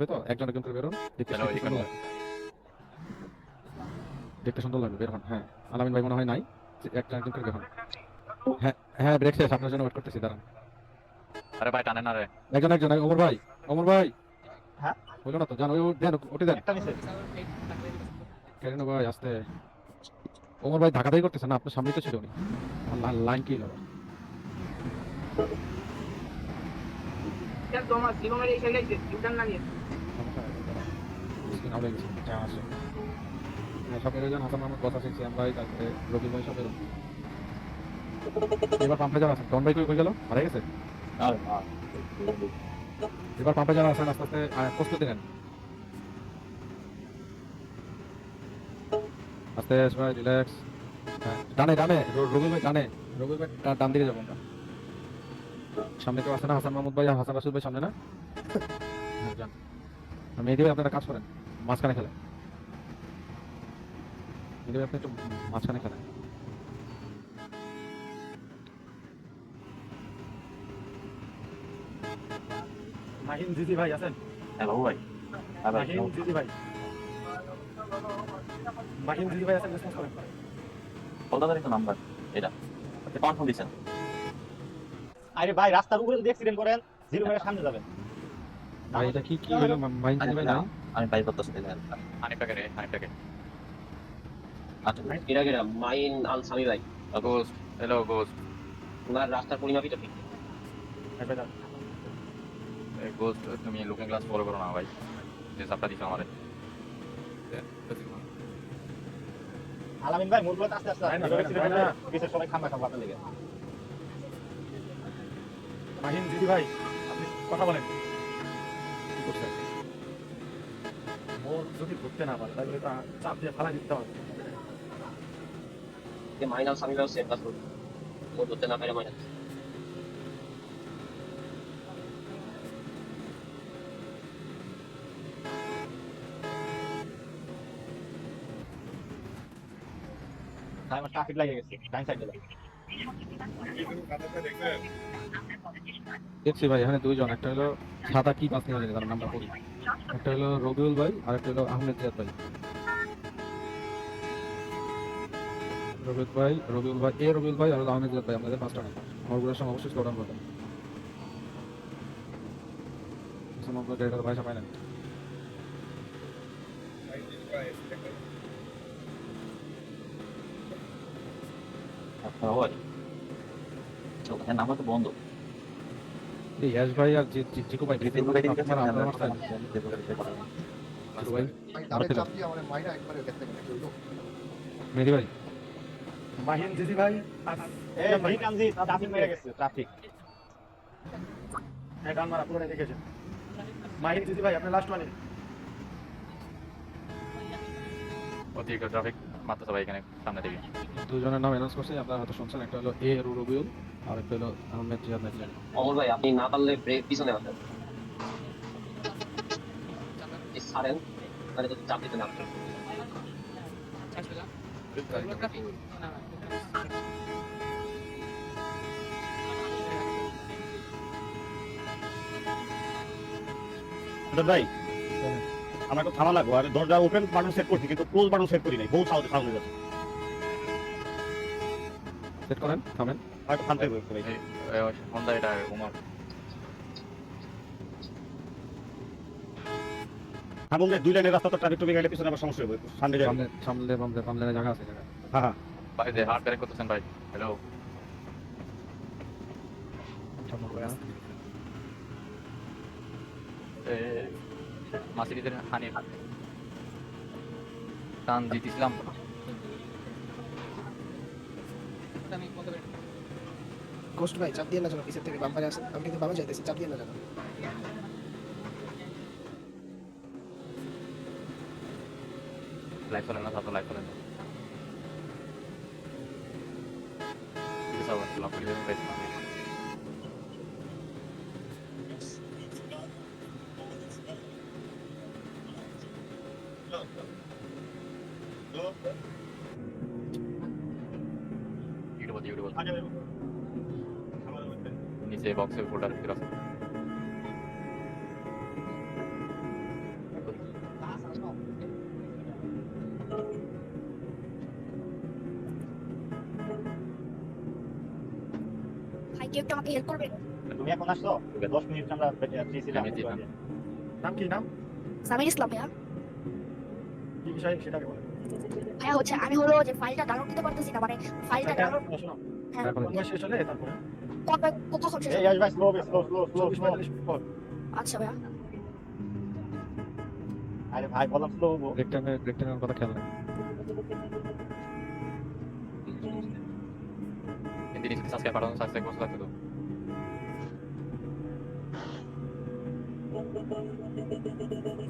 হবে তো একজন একজন করে বেরোন দেখতে সুন্দর লাগবে। দেখতে বের হন। হ্যাঁ আলামিন ভাই মনে হয় নাই একজন একজন করে বের হন হ্যাঁ হ্যাঁ ব্রেক শেষ আপনার জন্য ওয়েট করতেছি দাঁড়ান। আরে ভাই টানে না রে। একজন একজন ওমর ভাই ওমর ভাই। হ্যাঁ? হইল না তো? জানো ওই দেন ওটি দেন। কেন ভাই আসতে। ওমর ভাই ধাক্কাধাই করতেছে না? আপনার সামনেই তো ছিল উনি। লাইন কি হলো। আউট হয়ে গেছে হ্যাঁ আসো হ্যাঁ হাসান মাহমুদ কথা শিখছি আমরা ভাই তারপরে রবি ভাই সব এবার পাম্পে ভাই কই কই গেল মারা গেছে এবার পাম্পে আছেন আস্তে আস্তে প্রস্তুতি নেন আস্তে রিল্যাক্স ডানে ডানে রবি ভাই ডানে রবি ভাই ডান দিকে যাব আমরা সামনে কেউ আছে না? হাসান মাহমুদ ভাই আর হাসান রাসুল ভাই সামনে না? হ্যাঁ মেহেদি ভাই আপনারা কাজ করেন। মাঝখানে খেলেন। মেহেদি ভাই আপনি একটু মাঝখানে খেলেন। মাহিন দিদি ভাই আছেন? হ্যালো ভাই। মাহিন দিদি ভাই। মাহিন দিদি ভাই আছেন রেসপন্স করেন। কলকাতার তো নাম্বার এটা। আপনি ফোন দিচ্ছেন। আরে ভাই রাস্তার উপরে যদি অ্যাক্সিডেন্ট করেন জিরো মেরে সামনে যাবেন। ভাই এটা কি কি হলো? মাইন ভাই নাই আমি পাই করতেছি হানিফটাকে রে হানিফটাকে আচ্ছা এরা কেরা মাইন আল সামি ভাই। গোস্ট হ্যালো গোস্ট ওনার রাস্তার পরিমাপিটা ঠিক গোস্ট তুমি লুকিং গ্লাস ফলো করো না ভাই। যে সাপটা দিছো আমারে। আলামিন ভাই মূলগুলো আস্তে আস্তে ভাই না, ভাই না, ভাই না। সবাই খাম্বা খাম্বা লেগে। মাহিন দিদি ভাই আপনি কথা বলেন। কি করছেন? ওর যদি ধরতে না পারে তাহলে তা চাপ দিয়ে ফালা দিতে হবে। যে মাইন আল সেম কাজ করবে। ও ধরতে না পারে মাইন তাই আমার ট্রাফিক লাগে গেছে ডাইন সাইডে দেখছি ভাই, এখানে দুইজন, একটা হলো সাদা কি পাস নিয়ে তার নামটা পড়ি একটা হলো রবিউল ভাই, আর একটা হলো আহমেদ জিয়াদ ভাই। রবিউল ভাই রবিউল ভাই, এ রবিউল ভাই, আর আহমেদ জিয়াদ ভাই, আমাদের পাঁচটা নাম আমার সঙ্গে অবশ্যই স্লোডাউন করবেন ভাই সবাই তো বন্ধ। ইয়াস ভাই আর জি- জি- জিকু ভাই দেখে আপনারা আপনারা আমার ভাই তাদের চাপ দিয়ে আমার মাইনা একবারে গেছে গেছে হইল ভাই। মাহিন দিদি ভাই এই মাহিন কামজি ট্রাফিক মেরে গেছে। ট্রাফিক। গান মারা পুরো দেখেছেন। মাহিন দিদি ভাই আপনি লাস্ট মানে অতিরিক্ত ট্রাফিক। মারতেছে ভাই এখানে সামনে থেকে দুজনের নাম অ্যানাউন্স করছি আপনারা হয়তো শুনছেন একটা হলো এ রবিউল আর একটা হলো আহমেদ জিয়াদ নাকি অমর ভাই আপনি না পারলে ব্রেক পিছনে আসেন। সারেন মানে যদি চাপ দিতে না ভাই আমার একটু থামা লাগবো। আর দরজা ওপেন বাটন সেট করছি কিন্তু ক্লোজ বাটন সেট করি নাই। বহু সাউন্ড সাউন্ড হয়ে যাচ্ছে। সেট করেন থামেন। হয়তো থামতে হবে ভাই। হন্ডা এটা উমার হ্যাঁ বন্ধু দুই লাইনের রাস্তা তো ট্রাফিক টুপি গেলে পিছনে আবার সমস্যা হবে সামনে সামনে সামলে বামলে বামলে জায়গা আছে জায়গা হ্যাঁ হ্যাঁ। ভাই যে হার্ট ব্রেক করতেছেন ভাই হ্যালো মাসিদিদের হানিফ। টান জিতেছিলাম। গোস্ট ভাই চাপ দিয়ে না জানো পিছের থেকে বাম্পারে আসেন। আমি কিন্তু বামে যাইতেছি চাপ দিয়ে না জানো লাইভ করেন না তারপর লাইভ করেন। না 이유로 이제 박스 골라 들었어. কেউ আমাকে হেল্প করবে? তুমি এখন আসছো? মিনিট আমরা ফ্রি ছিলাম। নাম কি নাম? সামির ইসলাম ভাইয়া। কি বিষয় ভাইয়া হচ্ছে আমি হলো যে ফাইলটা ডাউনলোড দিতে পারতেছি না মানে ফাইলটা ডাউনলোড শোনো হ্যাঁ। শেষ হলে তারপরে কবে কখন শেষ এই ভাই slow slow slow slow slow আচ্ছা ভাইয়া। আরে ভাই বললাম স্লো হব রেক্টাঙ্গেল রেক্টাঙ্গেল কথা খেয়াল নাই Hindi ni subscribe para sa subscribe ko sa to. বাহ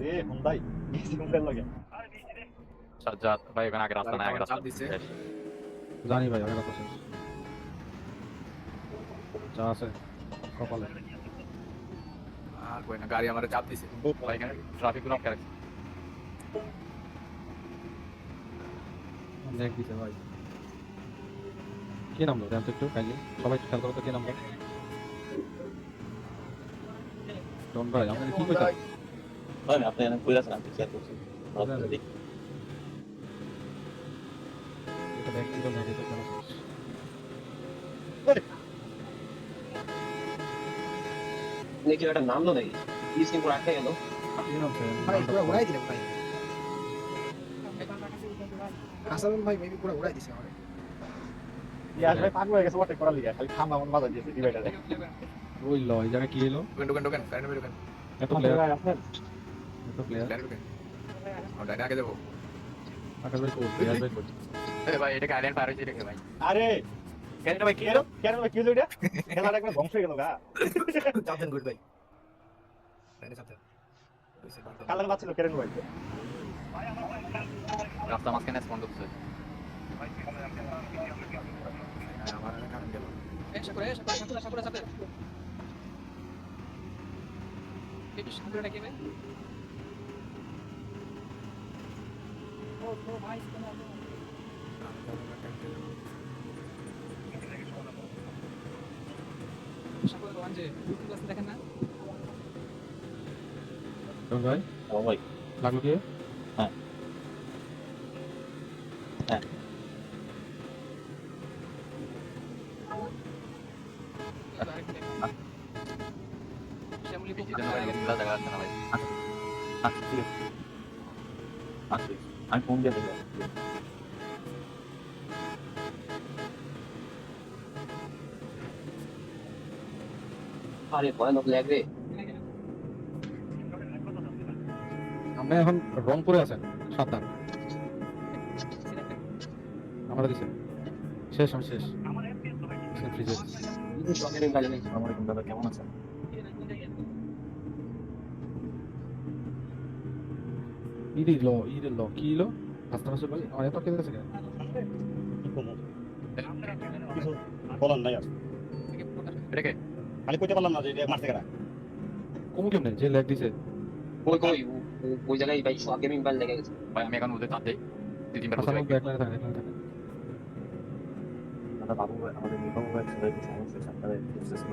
রে হুন্দাই গেছি হুন্দার লগে Sajjad, ভাই ওখানে আগে রাস্তা নাই আগে রাস্তা জানি ভাই অনেক কথা শেষ যা আছে কপালে আর কই না গাড়ি আমারে চাপ দিছে ভাই এখানে ট্রাফিকগুলো আটকে দেখ দিছে ভাই কি নামলো জানতো একটু কাইলে সবাই খেয়াল করো তো কি নামলো ডন ভাই আপনি কি কইতা ভাই আপনি এখানে কই আছেন আমি খেয়াল করছি এটা দেখ একটা নাম তো নাকি স্ক্রিন পুরো আটকে গেল ভাই পুরো উড়াই দিলেন ভাই হাসান ভাই মেবি পুরো উড়াই দিছে আমারে ইয়াস ভাই পাগল হয়ে গেছে ওটা করার লিগে খালি থামা মন বাজা দিয়েছে ডিভাইডারে ওই ল এই জায়গায় কি এলো ঢুকেন ঢুকেন ঢুকেন গাড়ি নেবে ঢুকেন এত প্লেয়ার ভাই এত প্লেয়ার আমরা ডাইনে আগে যাব আকাশ ভাই কোড প্লেয়ার ভাই কোড এই ভাই এটা আইল্যান্ড পার হয়েছে দেখে ভাই। আরে! কেন ভাই কি কেন কেন ভাই কি হলো এটা? খেলাটা একবার ধ্বংস হয়ে গেল গা। চাপ দেন গুড ভাই ডাইনে চাপ দেন কালার বাচ্চা কেন ভাই। রাস্তা মাঝখানে স্পন্দ হচ্ছে আমার কারণ গেল। ডন ভাই? ও ভাই। লাগল কি? হ্যাঁ। হ্যাঁ। ভাই লোকগুলা দেখা যাচ্ছে না ভাই আচ্ছা ঠিক আছে। আচ্ছা আমি ফোন দিয়ে দেখলাম। আরে ভয়ানক ল্যাগ রে? আপনি এখন রংপুরে আছেন সাবধান। আমরা দিছেন শেষ আমি শেষ। ফ্রিজে। আসসালামু আলাইকুম দাদা কেমন আছেন? ইদি ল ইদি ল কি লো হাসতে হাসতে ভাই আমার এত কেটে কেন কিছু বলার নাই আর এটা কে খালি কইতে পারলাম না যে মারতে গেলা কমু কেমনে যে ল্যাগ দিছে কই কই ওই জায়গায় ভাই সব গেমিং মোবাইল লেগে গেছে ভাই আমি এখন ওদের চাপ দেই তিনবার বসে ব্যাক লাইনে থাকে থাকে দাদা বাবু আমাদের নিগম কিছু সমস্যা বুঝতে ছিল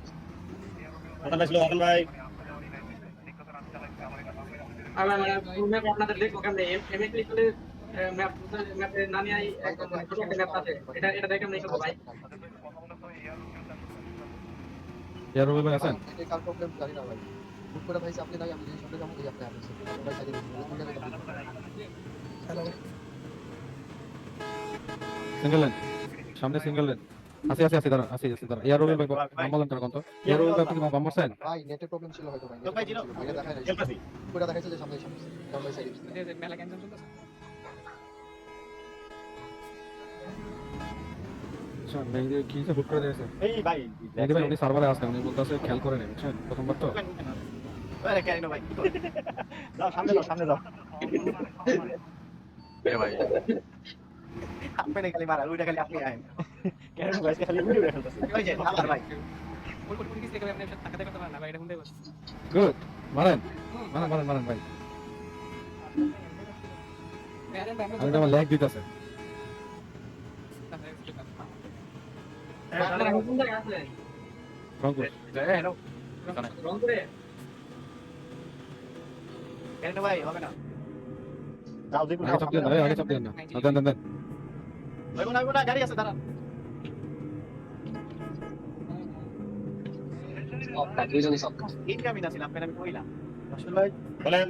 হাসান ভাই। আমার মানে ম্যাপ আপনাদের দেখব কেমনে? এমএ ক্লিক করলে ম্যাপ ম্যাপে নামি আই একদম ছোট একটা ম্যাপ আছে। এটা এটা দেখে আমি করব ভাই। ইয়ার রবি ভাই আছেন? এটা কার প্রবলেম জানি না ভাই। বুক করে ভাই আপনি নাই আমি যে সন্ধ্যা যাব আপনি আপনি ভাই সাইডে সিঙ্গেল লেন সামনে সিঙ্গেল লেন আসি আসি আসি দাঁড়ান আসি আসি দাঁড়ান এয়ার রবিল ভাই নাম বলেন কেন কোন তো এয়ার রবিল ভাই আপনি মারছেন ভাই নেটের প্রবলেম ছিল হয়তো ভাই তো ভাই, জিরো। ভাইয়া দেখায় নাই খেলতেছি পুরো দেখাইছে যে সামনে সামনে বাই সাইডে মেলা ক্যান্সেল চলতেছে কি যে হুট করে দিয়েছে এই ভাই মেহেদি উনি সার্ভারে আসেন উনি বলতেছে খেয়াল করে নেন বুঝছেন প্রথমবার তো আরে কেন ভাই যাও সামনে যাও সামনে যাও ভাই আপনি খালি মারা ওইটা খালি আপনি আইন কেন ভাই? খালি ভিডিও দেখাতেছে ওই যে আমার ভাই। ওই কোন কিছু দেখে আপনি টাকা দেখতে পারেন না ভাই এটা কোনটাই বস গুড মারেন মারেন মারেন মারেন ভাই আমি আমার ল্যাগ দিতেছে। আপনারা কোন জায়গায় আছেন রংপুর। হ্যালো রংপুরে? কেন ভাই হবে না। যাও দেখুন আগে চাপ দিন আগে চাপ দিন না। দেন গাড়ি আছে দাঁড়ান। সবটা দুইজনই সবটা ইনকামিং আছিল আপনার আমি কইলাম আসলে ভাই বলেন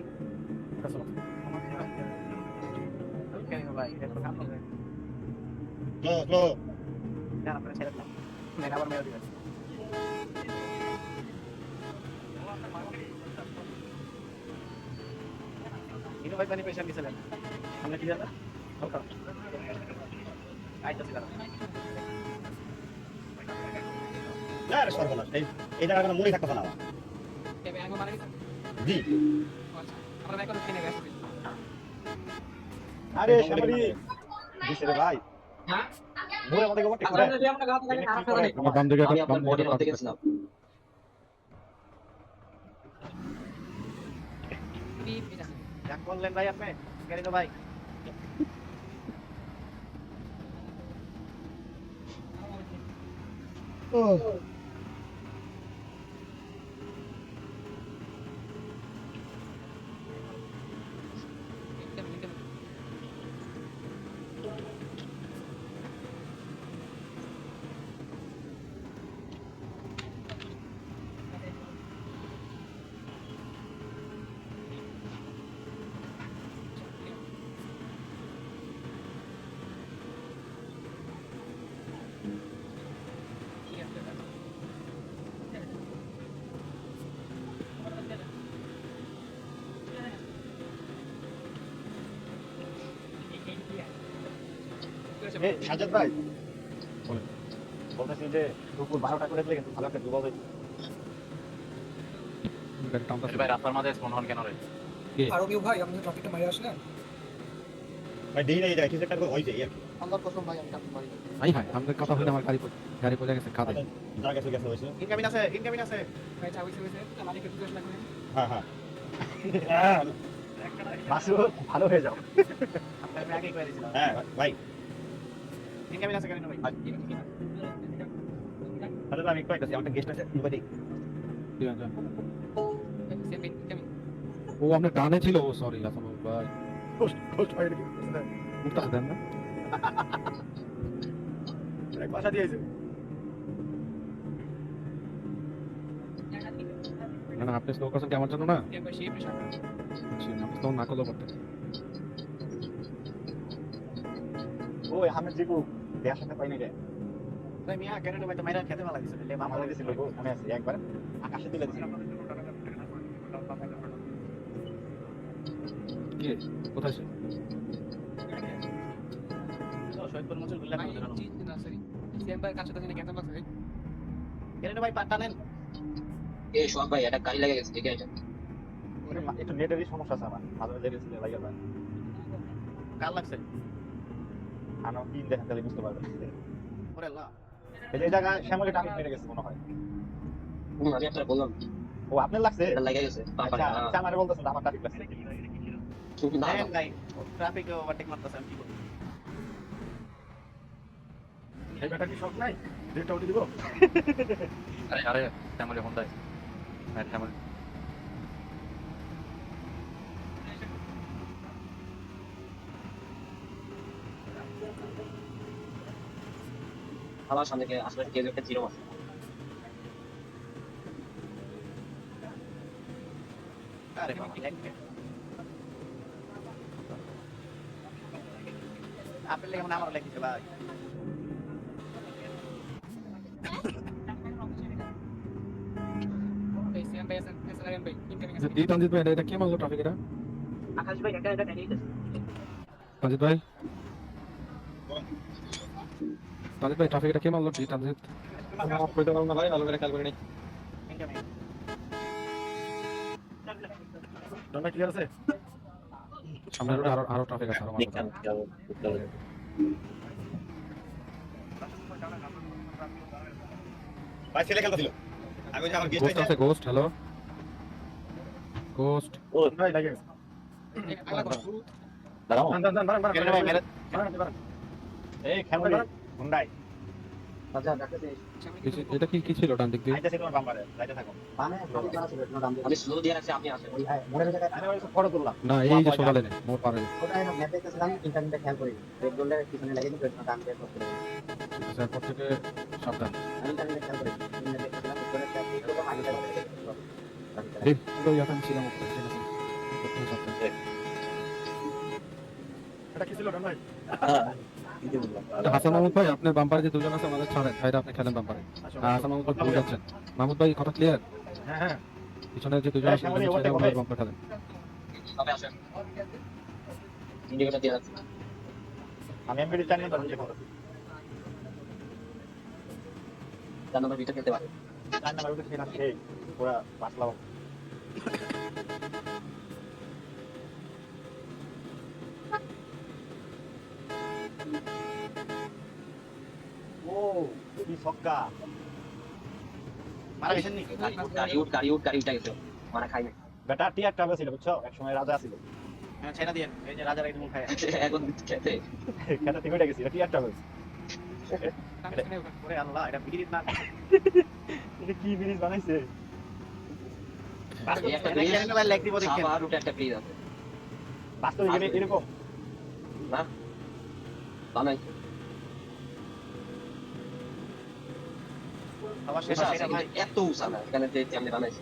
পানি দিছিলেন আমরা কি জানা ওকে আইতাছি দাঁড়া সর্বনাশ। এই এই জায়গা কোনো মনে থাকতে না। জি। আমরা গেছে আরে শ্যামলি দিছে ভাই। হ্যাঁ? ঘুরে আমাদের গোবর ঠিক করে আমরা বাম দিকে একটা বাম দিকে গেছিলাম এক বললেন ভাই আপনি গাড়ি ভাই। এই সাজাদ ভাই। বলতেছি যে দুপুর বারোটা করে দিলে কিন্তু ভালো একটা দুবাল ভাই রাস্তার মাঝে ফোন হন কেন রে? আরও কেউ ভাই? আপনি ট্রাফিকটা মারি আসলেন। ভাই দেই না কিছু একটা করে হইছে এই আর কি। আল্লাহর কসম ভাই আমি কাটতে পারি না। আই আমাদের কথা হইলে আমার গাড়ি পড়ে- গাড়ি পড়ে গেছে কাঁদে। যা গেছে গেছে হইছে ইনকামিং আছে ইনকামিং আছে। ভাই চা হইছে হইছে আমাকে একটু জিজ্ঞাসা করেন হ্যাঁ হ্যাঁ। মাসু ভালো হয়ে যাও। আমি হ্যাঁ ভাই। ইনকামিং আছে কেন ভাই তাহলে আমি কইতাছি আমার গেস্ট আছে দুবাই ঠিক আছে কেমন ও আপনার ডানে ছিল ও সরি আসলে ভাই পোস্ট পোস্ট হয় নাকি মুখটা দেন না এক দিয়েছে না না আপনি স্লো করছেন কি আমার জন্য না আপনি স্লো না করলেও করতেন ওই আহমেদ জিবু দেয়ার সাথে পাইনি রে। তাই মিয়া কেন ভাই তো মাইরা খেতে ভালো লে মামা দিছিল গো মনে আছে একবার আকাশে তুলে দিছিল কোথায় সে? শহীদপুর মঞ্চের গুল্লা ভাই না সরি কাছে তো কেন ভাই। কেন ভাই পাট্টা নেন। এই সব ভাই এটা গাড়ি লাগে গেছে একটু নেটেরই সমস্যা আছে আমার ভালো লেগেছিল লাগে ভাই কার লাগছে? আমার তিন দেখেন তাহলে বুঝতে পারবেন। এই যে শ্যামলি টাকা মেরে গেছে মনে হয়। আমি আপনার বললাম। ও আপনার লাগছে? এটা লাগে গেছে আচ্ছা আচ্ছা আমারে বলতেছেন আমার ট্রাফিক লাগছে না নাই ট্রাফিক ওভারটেক মারতেছে আমি কি করব? এই ব্যাটা কি শখ নাই? যেটা উঠে দিব? আরে আরে ফ্যামিলি ফোন দেয় হ্যাঁ থানার সামনে আশেপাশে কেউ একটা জিরো আছে। আরে আপনি কেমন আমার লেগেছে ভাই। জি তঞ্জিত ভাই এটা কে মানলো ট্রাফিক এটা আকাশ ভাই এটা এটা ভাই? তানজিৎ ভাই ট্রাফিক এটা কে মারলো? জি পারব না ভাই ভালো করে খেয়াল করে নেই ডন ক্লিয়ার আছে সামনে রোডে আরও আরও ট্রাফিক আছে আরও মারলো। দেখতাম কি হবে, ভাই ছেলে খেলতেছিল আমি যে আমার গেস্ট আছে গোস্ট হ্যালো গোস্ট ভাই লাগে দাঁড়াও। এই খেলবে হুন্ডাই আচ্ছা এটা কি কি ছিল ডান দিক দিয়ে? আইতাছে তোমার বাম্পারে যাইতে থাকো। মানে আমি স্লো দিয়ে রাখছি আপনি আসেন। ওই মনে জায়গায় আমি ওই ফটো তুললাম। না এই যে সোজা লেনে মোর পারে ওটা আমি ম্যাপ দেখতেছিলাম ইন্টারনেটে খেয়াল করি। রেড গোল্ডের পিছনে লাগিয়ে দিতে ডান দিয়ে করতে ঠিক আছে সাবধান। আমি ইন্টারনেটে খেয়াল করি ইন্টারনেটে দেখতেছিলাম উপরে একটা এই তো পানি লাগে এই পুরো ইয়াতে ছিলাম এটা কি ছিল ডন ভাই? আচ্ছা, হাসান মাহমুদ ভাই আপনার বাম্পারে যে দুজন আছে আমাদের ছাড়েন ভাইরা আপনি খেলেন বাম্পারে হ্যাঁ, হাসান মাহমুদ ভাই ভুল যাচ্ছেন মাহমুদ ভাই কথা ক্লিয়ার হ্যাঁ হ্যাঁ। পিছনে যে দুজন আছে হবে। বাম্পার খেলেন রাখছি আমি এমবিডি চাই না খেলতে পারে চাই না খেলা সেই পুরা পাতলা ও ছক্কা মারা গেছেন নি গাড়ি উঠ গাড়ি উঠ গাড়ি উঠ গেছে। খাই না বেটা টিয়ার ট্রাভেল ছিল বুঝছ? এক সময় রাজা ছিল। হ্যাঁ ছেড়ে দিয়ে এই যে রাজার একদম খায় এখন খেতে। খেতে থেকে উঠে গেছি এটা টিয়ার ট্রাভেল ওরে আল্লাহ এটা ব্রিজ না এটা কি ব্রিজ বানাইছে? একটা এত উঁচা না এখানে যে যে আমরা বানাইছি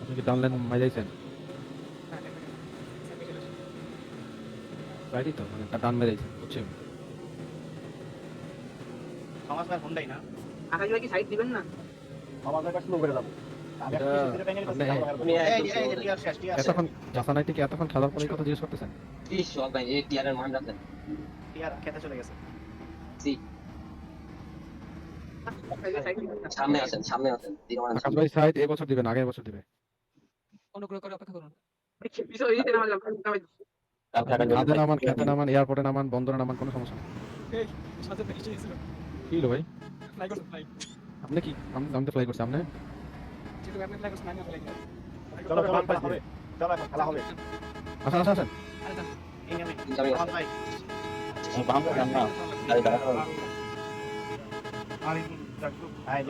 আপনি কি ডান লেন মাইজাইছেন রাইটই তো মানে ডান মেরেছেন বুঝছি সমাজ ভাই হুন্ডাই না? আকাশ ভাই কি সাইড দিবেন না? সমাজ ভাই স্লো করে যাব এতক্ষণ জাসানাইটি কি এতক্ষণ খেলার পরে কথা জিজ্ঞেস করতেছেন? কি সব ভাই এই টিয়ারের মান রাখেন টিয়ার খেতে চলে গেছে। না সামনে আছেন সামনে আছেন আকাশ ভাই সাইড এই বছর দিবেন আগের বছর দিবে। অনুগ্রহ করে অপেক্ষা করুন। পিছনে দিতে না মারলাম ভাই কালকে আগামী খাদে নামান খেতে নামান এয়ারপোর্টে নামান বন্দরে নামান কোনো সমস্যা নেই কি হলো ভাই? আপনি কি? আমি তো ফ্লাই করছি আপনি চলো এখন খেলা হবে। আসেন আসেন আসেন। হ্যাঁ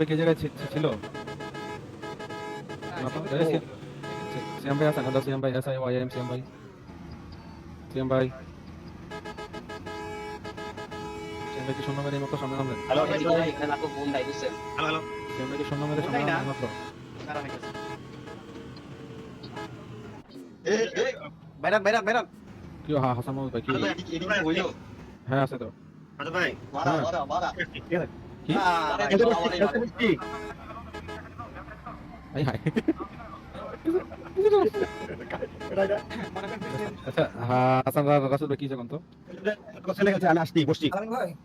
কি জায়গায় ছি- ছিল? সিএম ভাই আছেন হ্যালো সিএম ভাই S I Y M CM ভাই। সিএম ভাই ভাই কি শূন্য মেরে মতো সামনে নামলেন হ্যালো হ্যালো। হ্যালো সিএম কি শূন্য মেরে সামনে নামলেন মাত্র। হয়ে বাইরান বাইরান বাইরান কি হ্যাঁ হাসান মাহমুদ ভাই কি? হ্যাঁ আছে তো। রাজা ভাই হ্যাঁ। কি? আই হাই। আচ্ছা হ্যাঁ হাসান রা- কি যখন তো আমি আসছি বসছি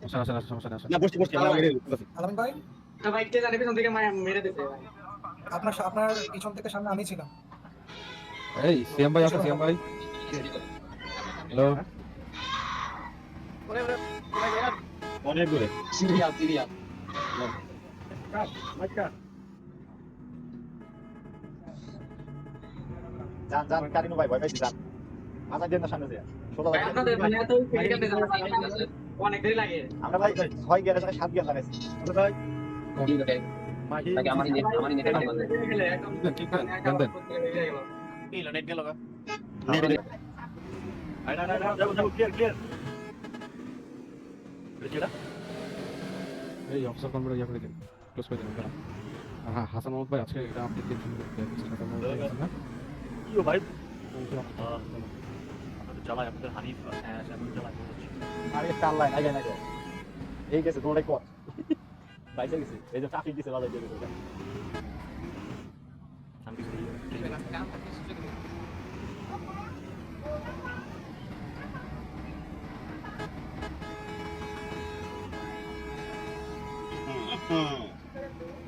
আসেন আসেন আসেন সমস্যা আসেন না বসছি বসছি আলামিন ভাই? ভাই জানে পিছন থেকে মেরে দিতে আপনার আপনার পিছন থেকে সামনে আমি ছিলাম। এই সিএম ভাই আছে সিএম ভাই। হ্যালো অনেক দূরে। Serial serial. যান যান কারিনু ভাই ভয় পাইছি যান আমার জন্য সামনে যায় সোজা ভাই আপনাদের মানে এত ক্রিকেটে অনেক দেরি লাগে। আমরা ভাই ছয় গিয়ারের সাথে সাত গিয়ার লাগাইছি ভাই। না দেন দেন না না না এই অফিসার ইয়া করে দিন ক্লোজ করে দিন হাসান মাহমুদ ভাই আজকে এটা আপনি হাসান ভাই। কি ভাই আপনাদের জ্বালায় আপনাদের হানিফ হ্যাঁ আপনাদের জ্বালায় আরে কাল লাইন আগে। না এই গেছে তোমার কর বাইসে গেছে এই যে ট্রাফিক দিছে বাজার দিয়ে গেছে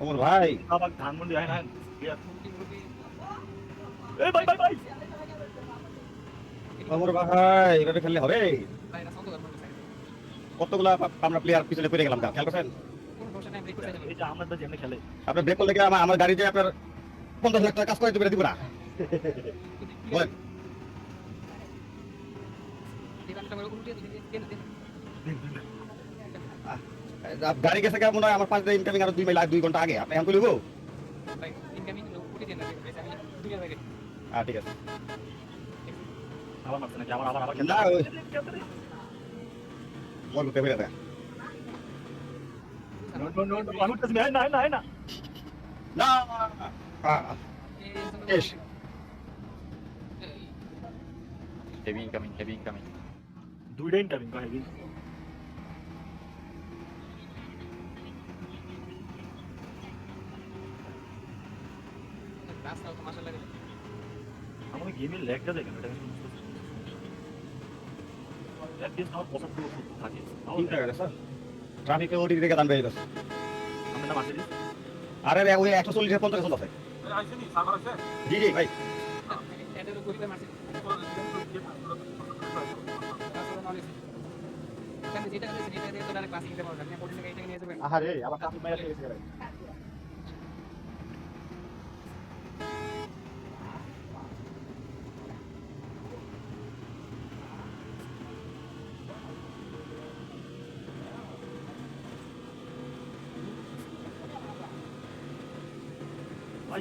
ওমর ভাই। আবার ধানমন্ডি আয় না এই ভাই ভাই ভাই। ওমর ভাই এভাবে খেললে হবে? কতগুলা আমরা প্লেয়ার পিছনে পড়ে গেলাম খেয়াল করছেন? আমরা যেমনি খেলে। আপনার ব্রেক করলে কি আমার আমার গাড়ি যে আপনার পঞ্চাশ লাখ টাকা কাজ করে দেবে দিব না? বলেন। আ- গাড়ি গেছে কেমন হয়? আমার পাঁচ দিন ইনকামিং আরও দুই মাইল দুই ঘণ্টা আগে। আপনি এখন হ্যাঁ ঠিক আছে। হেভি ইনকামিং হেভি ইনকামিং দুইটা ইনকামিং কয় হেভি আমার গেমের ল্যাগটা দেখেন এটা আমি বুঝতেছি ল্যাগ দিয়ে আমার পছন্দ থাকে। ঠিক আছে স্যার। ট্রাফিকে ওটি দিকে দান বেরিয়ে গেছে আমরা মার্সিডিজ আরে ওই একশো চল্লিশ পঞ্চাশ চলছে জি জি ভাই। আহারে আবার মেরে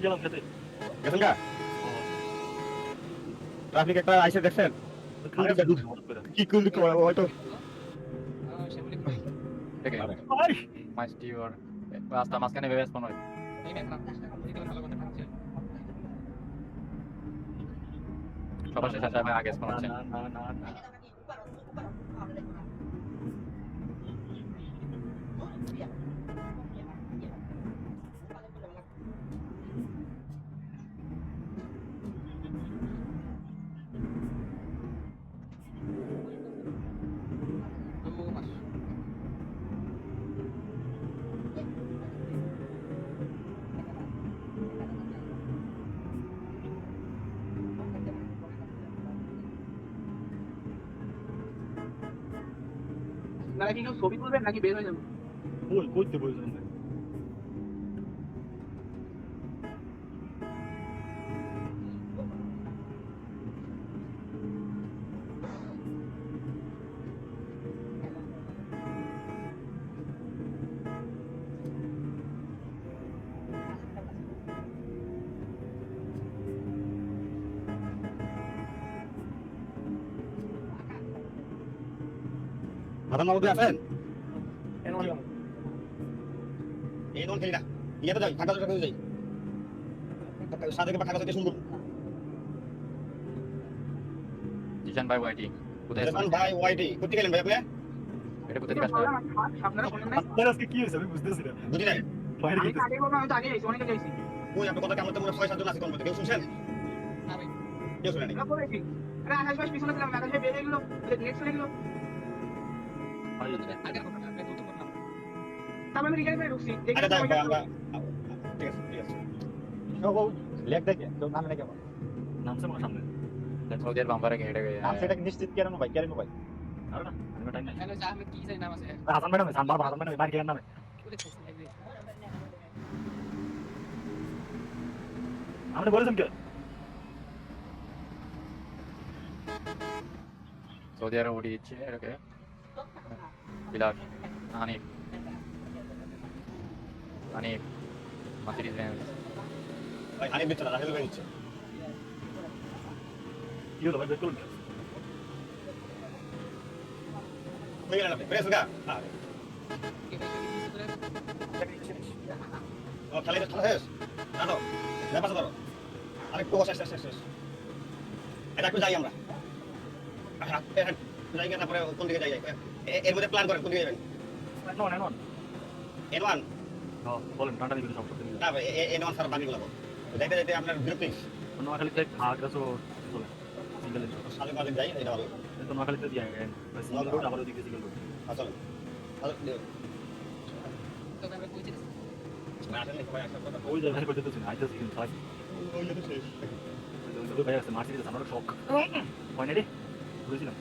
গেলাম খেতে গেছেন গা ট্রাফিক একটা আইসে দেখছেন খারাপ দুধ, দুধ। করে কি কুল হয়তো মাইস্টি ওর রাস্তা মাঝখানে ভেবে স্পন হয় সবার শেষে আমি আগে স্পন না হচ্ছে না আপনারা কি কেউ ছবি তুলবেন নাকি বের হয়ে যাবেন? বল করতে বলছেন। হাসান মাহমুদ ভাই আছেন? এই নোন খেলি না ইয়েতে যাই ঢাকা ঢাকা যাই। সাথে ঢাকা থেকে সুন্দর জিজান ভাই ওয়াইটি কোথায় রেমান ভাই ওয়াইটি কোথা গেলেন ভাই আপনি? এটা কোথায় থেকে আসবে আপনারা শোনেন নাই? আপনার আজকে কি হয়েছে? আমি বুঝতেছি না। বুঝি নাই? বাইরে গেছে আগে বললাম আমি তো আগে যাইছি অনেক আগে যাইছি ওই আপনার কথা কেমন ছয় সাতজন আছে কোন কেউ শুনছেন? কেউ শুনেনি আমরা বলেছি আরে আকাশ ভাই পিছনে ছিলাম আকাশ ভাই বের গেলো চলে গেলো। নিশ্চিত কেন ভাই? কেন ভাই? হাসান ম্যাডাম হাসান ম্যাডাম গেলেন নামে। আপনি বলেছেন কে সৌদি আরব উড়িয়ে দিচ্ছে এটাকে। বিলাস, হানিফ হানিফ মার্সিডিজ বেঞ্জ ভাই হানি দিচ্ছে না রাহেল ভাই দিচ্ছে কি হলো ভাই, বের করুন হয়ে গেলেন আপনি প্রেস গা। হ্যাঁ ও খালি খালি শেষ? না তো না পাশে ধরো। আরেকটু বসে শেষ শেষ শেষ এটা একটু যাই আমরা। যাই গিয়ে তারপরে কোন দিকে এ- এর মধ্যে প্ল্যান করেন কোন দিকে যাবেন? নন নন এন ওয়ান বলেন টাটা দিবেন সব সব না এন ওয়ান স্যার বাকিগুলো যাইতে যাইতে আপনার বিরক্তি নোয়াখালীতে আগ্রাসও চলে। সিঙ্গেল লেন সামনে যাই এটা ভালো। তো নোয়াখালীতে দিয়ে সিঙ্গেল রোড আবার ওদিকে সিঙ্গেল রোড হ্যাঁ চলেন আসেন সবাই একসাথে কথা ওই জায়গায় করতে তো না আইতে সিঙ্গেল সাইড ওই ভাই আছে মার্সিডিজ আমার শক হয় না রে বুঝছিলাম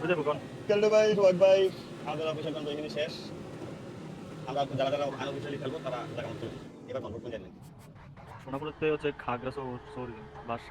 কেল্ডো ভাই সোহাগ ভাই আমাদের অফিসের গল্প এখানে শেষ। আমরা যারা যারা আনঅফিসিয়ালি খেলব তারা জায়গা মতো এবার গল্প কোন জানেন সোনাপুরতে হচ্ছে খাগড়া সৌরি বাস